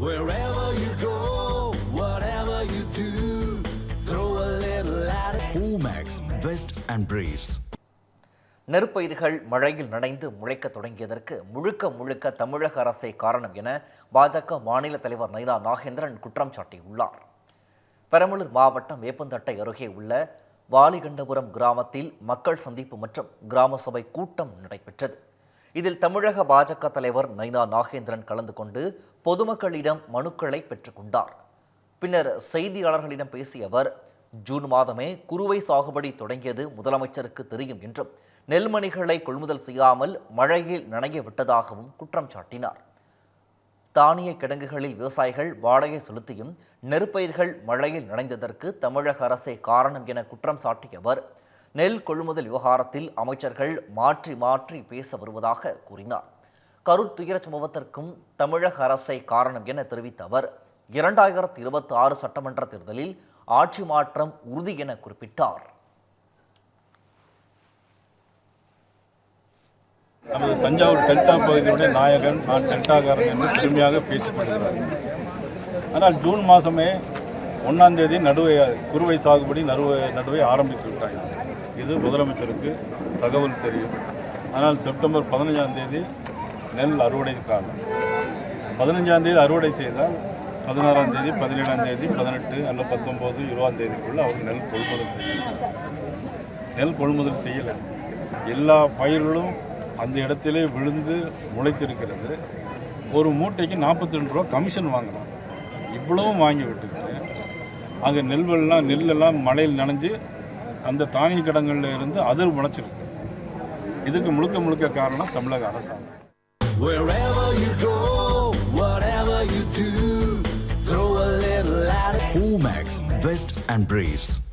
Wherever you go, whatever you do, throw a little at it. Omax, Vest and Briefs. நெற்பயிர்கள் மழையில் நனைந்து முளைக்க தொடங்கியதற்கு முழுக்க முழுக்க தமிழக அரசே காரணம் என பாஜக மாநில தலைவர் நைனா நாகேந்திரன் குற்றம் சாட்டியுள்ளார் பெரம்பலூர் மாவட்டம் வேப்பந்தட்டை அருகே உள்ள வாலிகண்டபுரம் கிராமத்தில் மக்கள் சந்திப்பு மற்றும் கிராம சபை கூட்டம் நடைபெற்றது இதில் தமிழக பாஜக தலைவர் நைனா நாகேந்திரன் கலந்து கொண்டு பொதுமக்களிடம் மனுக்களை பெற்றுக்கொண்டார் பின்னர் செய்தியாளர்களிடம் பேசிய அவர் ஜூன் மாதமே குறுவை சாகுபடி தொடங்கியது முதலமைச்சருக்கு தெரியும் என்றும் நெல்மணிகளை கொள்முதல் செய்யாமல் மழையில் நனைய விட்டதாகவும் குற்றம் சாட்டினார். தானிய கிடங்குகளில் விவசாயிகள் வாடகை செலுத்தியும் நெற்பயிர்கள் மழையில் நனைந்ததற்கு தமிழக அரசே காரணம் என குற்றம் சாட்டிய அவர் நெல் கொள்முதல் விவகாரத்தில் அமைச்சர்கள் மாற்றி மாற்றி பேச வருவதாக கூறினார். கரூர் துயரச் சம்பவத்திற்கும் தமிழக அரசை காரணம் என தெரிவித்த அவர் இரண்டாயிரத்தி இருபத்தி ஆறு சட்டமன்ற தேர்தலில் ஆட்சி மாற்றம் உறுதி என குறிப்பிட்டார். நமது தஞ்சாவூர் டெல்டா பகுதியுடைய நாயகன் நான் டெல்டாக்காரன் என்று பெருமையாக பேசப்படுகிறார் ஆனால் ஜூன் மாதமே ஒன்றாம் தேதி நடுவை குறுவை சாகுபடி நடுவை நடுவை ஆரம்பித்து விட்டாங்க இது முதலமைச்சருக்கு தகவல் தெரியும். ஆனால் செப்டம்பர் பதினஞ்சாம் தேதி நெல் அறுவடை காலம். பதினஞ்சாம் தேதி அறுவடை செய்தால் பதினாறாம் தேதி பதினேழாம் தேதி பதினெட்டு அல்ல பத்தொம்போது இருபதாம் தேதிக்குள்ளே அவர் நெல் கொள்முதல் செய்யணும் நெல் கொள்முதல் செய்யலை. எல்லா பயிர்களும் அந்த இடத்திலே விழுந்து முளைத்திருக்கிறது. ஒரு மூட்டைக்கு நாற்பத்தி ரெண்டு ரூபா கமிஷன் வாங்கலாம். இவ்வளவும் வாங்கி விட்டுருக்கு அங்கே நெல்வெல்லாம் நெல்லெல்லாம் மழையில் நனைஞ்சு அந்த தானிய கிடங்குல இருந்து அதிர் முளைச்சிருக்கு இதுக்கு முழுக்க முழுக்க காரணம் தமிழக அரசாங்கம். Omax, Vest and Briefs.